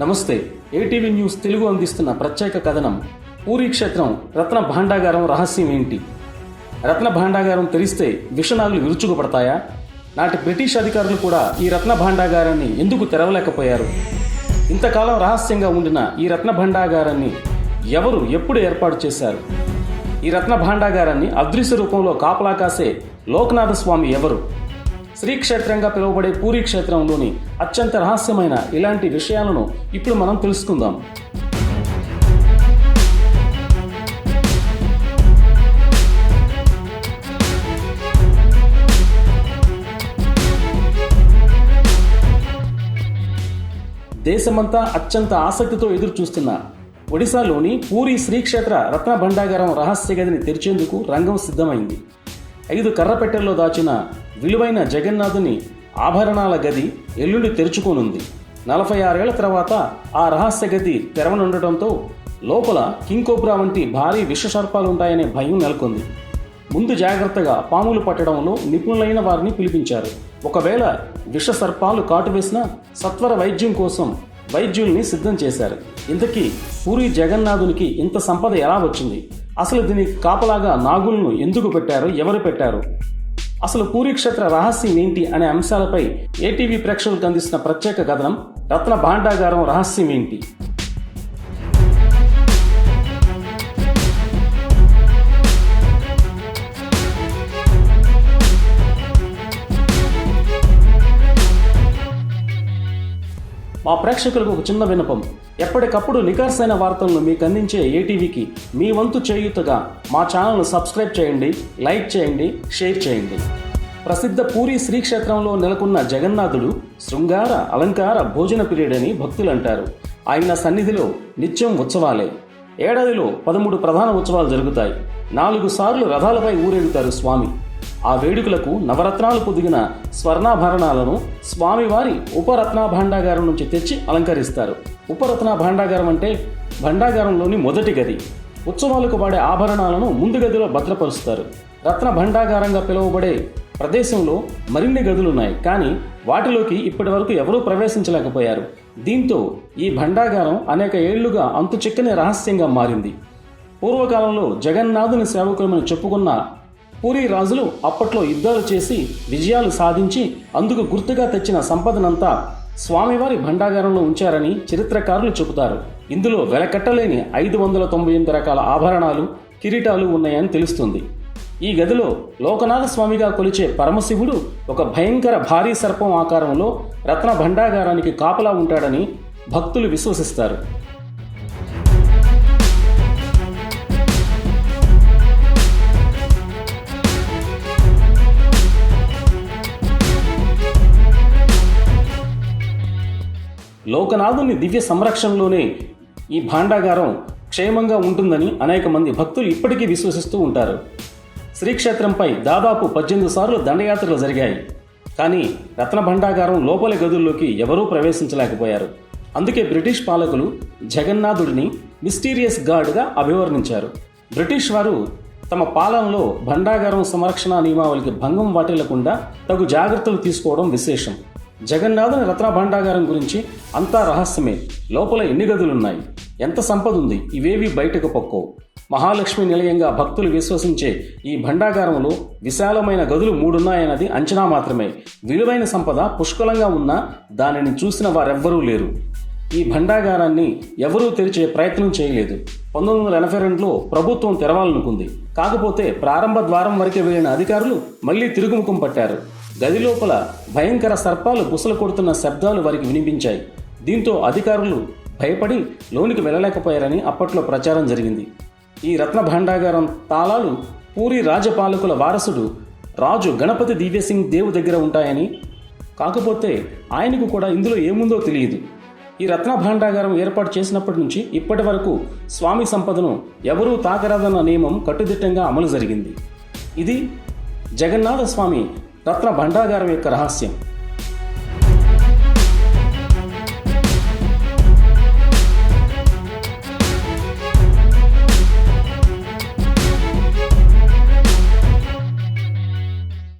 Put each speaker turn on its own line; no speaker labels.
నమస్తే. ATV news Telugu అందిస్తున్న ప్రత్యేక కథనం. పూరి క్షేత్రం రత్న భాండాగారం రహస్యం ఏంటి? రత్న భాండాగారం తెరిస్తే విషనాగులు విరుచుకుపడతాయా? నాటి బ్రిటిష్ అధికారులు కూడా ఈ రత్న భాండాగారాన్ని ఎందుకు తెరవలేకపోయారు? ఇంతకాలం రహస్యంగా ఉండిన ఈ రత్న భాండాగారాన్ని ఎవరు ఎప్పుడు ఏర్పాటు చేశారు? ఈ రత్న భాండాగారాన్ని అదృశ్య రూపంలో కాపలా కాసే లోకనాథ స్వామి ఎవరు? శ్రీక్షేత్రంగా పిలువబడే పూరి క్షేత్రంలోని అత్యంత రహస్యమైన ఇలాంటి విషయాలను ఇప్పుడు మనం తెలుసుకుందాం. దేశమంతా అత్యంత ఆసక్తితో ఎదురు చూస్తున్న ఒడిశాలోని పూరి శ్రీక్షేత్ర రత్న భండాగారం రహస్య గదిని తెరిచేందుకు రంగం సిద్ధమైంది. ఐదు కర్రపెట్టెల్లో దాచిన విలువైన జగన్నాథుని ఆభరణాల గది ఎల్లుండి తెరుచుకోనుంది. నలభై ఆరేళ్ళ తర్వాత ఆ రహస్య గది తెరవనుండటంతో లోపల కింకోబ్రా వంటి భారీ విషసర్పాలుంటాయనే భయం నెలకొంది. ముందు జాగ్రత్తగా పాములు పట్టడంలో నిపుణులైన వారిని పిలిపించారు. ఒకవేళ విష సర్పాలు కాటు సత్వర వైద్యం కోసం వైద్యుల్ని సిద్ధం చేశారు. ఇంతకీ పూరి జగన్నాథునికి ఇంత సంపద ఎలా వచ్చింది? అసలు దీనికి కాపలాగా నాగులను ఎందుకు పెట్టారు? ఎవరు పెట్టారు? అసలు పూరిక్షేత్ర రహస్యం ఏంటి అనే అంశాలపై ఏటీవీ ప్రేక్షకులకు అందిస్తున్న ప్రత్యేక కథనం రత్న భాండాగారం రహస్యం ఏంటి? మా ప్రేక్షకులకు ఒక చిన్న వినపం ఎప్పటికప్పుడు నికార్సైన వార్తలను మీకు అందించే ఏటీవీకి మీ వంతు చేయూతగా మా ఛానల్ను సబ్స్క్రైబ్ చేయండి లైక్ చేయండి షేర్ చేయండి. ప్రసిద్ధ పూరి శ్రీక్షేత్రంలో నెలకొన్న జగన్నాథుడు శృంగార అలంకార భోజన ప్రియుడని భక్తులు అంటారు ఆయన సన్నిధిలో నిత్యం ఉత్సవాలే. ఏడాదిలో పదమూడు ప్రధాన ఉత్సవాలు జరుగుతాయి. నాలుగు సార్లు రథాలపై ఊరేగుతారు స్వామి. ఆ వేడుకలకు నవరత్నాలు పొదిగిన స్వర్ణాభరణాలను స్వామివారి ఉపరత్న భాండాగారం నుంచి తెచ్చి అలంకరిస్తారు. ఉపరత్న భాండాగారం అంటే భండాగారంలోని మొదటి గది. ఉత్సవాలకు వాడే ఆభరణాలను ముందు గదిలో భద్రపరుస్తారు. రత్న భండాగారంగా పిలువబడే ప్రదేశంలో మరిన్ని గదులున్నాయి. కానీ వాటిలోకి ఇప్పటి వరకు ఎవరూ ప్రవేశించలేకపోయారు. దీంతో ఈ భండాగారం అనేక ఏళ్ళుగా అంతు చిక్కని రహస్యంగా మారింది. పూర్వకాలంలో జగన్నాథుని సేవకులమని చెప్పుకున్న పూరి రాజులు అప్పట్లో యుద్ధాలు చేసి విజయాలు సాధించి అందుకు గుర్తుగా తెచ్చిన సంపదనంతా స్వామివారి భండాగారంలో ఉంచారని చరిత్రకారులు చెబుతారు. ఇందులో వెలకట్టలేని ఐదు వందల తొంభై ఎనిమిది రకాల ఆభరణాలు కిరీటాలు ఉన్నాయని తెలుస్తుంది. ఈ గదిలో లోకనాథ స్వామిగా కొలిచే పరమశివుడు ఒక భయంకర భారీ సర్పం ఆకారంలో రత్న భండాగారానికి కాపలా ఉంటాడని భక్తులు విశ్వసిస్తారు. లోకనాథుని దివ్య సంరక్షణలోనే ఈ భాండాగారం క్షేమంగా ఉంటుందని అనేక మంది భక్తులు ఇప్పటికీ విశ్వసిస్తూ ఉంటారు. శ్రీక్షేత్రంపై దాదాపు పద్దెనిమిది సార్లు దండయాత్రలు జరిగాయి. కానీ రత్న భండాగారం లోపలి గదుల్లోకి ఎవరూ ప్రవేశించలేకపోయారు. అందుకే బ్రిటిష్ పాలకులు జగన్నాథుడిని మిస్టీరియస్ గాడ్గా అభివర్ణించారు. బ్రిటిష్ వారు తమ పాలనలో భండాగారం సంరక్షణ నియమావళికి భంగం వాటిల్లకుండా తగు జాగ్రత్తలు తీసుకోవడం విశేషం. జగన్నాథుని రత్న భాండాగారం గురించి అంతా రహస్యమే. లోపల ఎన్ని గదులున్నాయి? ఎంత సంపద ఉంది ఇవేవి బయటకు పొక్కో మహాలక్ష్మి నిలయంగా భక్తులు విశ్వసించే ఈ భండాగారంలో విశాలమైన గదులు మూడున్నాయన్నది అంచనా మాత్రమే. విలువైన సంపద పుష్కలంగా ఉన్నా దానిని చూసిన వారెవ్వరూ లేరు. ఈ భండాగారాన్ని ఎవరూ తెరిచే ప్రయత్నం చేయలేదు. పంతొమ్మిది వందల ఎనభై రెండులో ప్రభుత్వం తెరవాలనుకుంది. కాకపోతే ప్రారంభ ద్వారం వరకే వెళ్ళిన అధికారులు మళ్ళీ తిరుగుముఖం పట్టారు. గది లోపల భయంకర సర్పాలు బుసలు కొడుతున్న శబ్దాలు వారికి వినిపించాయి. దీంతో అధికారులు భయపడి లోనికి వెళ్ళలేకపోయారని అప్పట్లో ప్రచారం జరిగింది. ఈ రత్న భాండాగారం తాళాలు పూరి రాజపాలకుల వారసుడు రాజు గణపతి దివ్యసింగ్ దేవు దగ్గర ఉంటాయని కాకపోతే ఆయనకు కూడా ఇందులో ఏముందో తెలియదు. ఈ రత్న భాండాగారం ఏర్పాటు చేసినప్పటి నుంచి ఇప్పటి వరకు స్వామి సంపదను ఎవరూ తాకరాదన్న నియమం కట్టుదిట్టంగా అమలు జరిగింది. ఇది జగన్నాథ స్వామి రత్న భండాగారం యొక్క రహస్యం